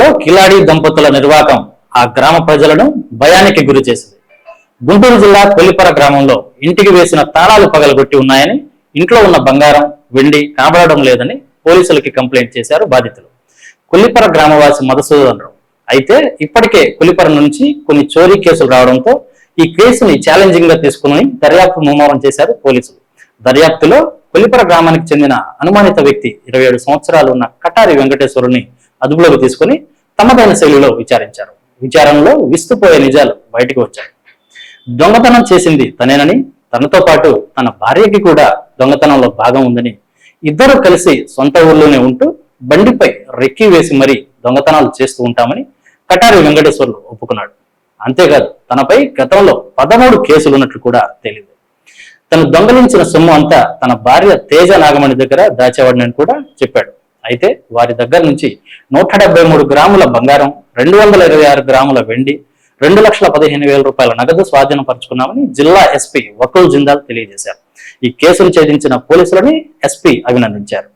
జిల్లాలో కిలాడి దంపతుల నిర్వాకం ఆ గ్రామ ప్రజలను భయానికి గురి చేసింది. గుంటూరు జిల్లా కొల్లిపర గ్రామంలో ఇంటికి వేసిన తాళాలు పగలగొట్టి ఉన్నాయని ఇంట్లో ఉన్న బంగారం వెండి కనబడడం లేదని పోలీసులకి కంప్లైంట్ చేశారు బాధితులు. కొల్లిపర గ్రామవాసి మధుసూదన్ అయితే ఇప్పటికే కొల్లిపర నుంచి కొన్ని చోరీ కేసులు రావడంతో ఈ కేసుని ఛాలెంజింగ్గా తీసుకుని దర్యాప్తు ముమ్మరం చేశారు పోలీసులు. దర్యాప్తులో కొల్లిపర గ్రామానికి చెందిన అనుమానిత వ్యక్తి ఇరవై ఏడు సంవత్సరాలు ఉన్న కటారి వెంకటేశ్వరుని అదుపులోకి తీసుకుని తమదైన శైలిలో విచారించారు. విచారణలో విస్తుపోయే నిజాలు బయటకు వచ్చాయి. దొంగతనం చేసింది తనేనని తనతో పాటు తన భార్యకి కూడా దొంగతనంలో భాగం ఉందని ఇద్దరు కలిసి సొంత ఊర్లోనే ఉంటూ బండిపై రెక్కి వేసి మరీ దొంగతనాలు చేస్తూ ఉంటామని కటారి వెంకటేశ్వర్లు ఒప్పుకున్నాడు. అంతేకాదు తనపై గతంలో పదమూడు కేసులు ఉన్నట్లు కూడా తెలియదు తను దొంగలించిన సొమ్ము అంతా తన భార్య తేజ నాగమణి దగ్గర దాచేవాడిని కూడా చెప్పాడు. అయితే వారి దగ్గర నుంచి నూట డెబ్బై మూడు గ్రాముల బంగారం రెండు వందల ఇరవై ఆరు గ్రాముల వెండి రెండు లక్షల పదిహేను వేల రూపాయల నగదు స్వాధీనం పరుచుకున్నామని జిల్లా ఎస్పీ వకుల్ జిందాల్ తెలియజేశారు. ఈ కేసును ఛేదించిన పోలీసులని ఎస్పీ అభినందించారు.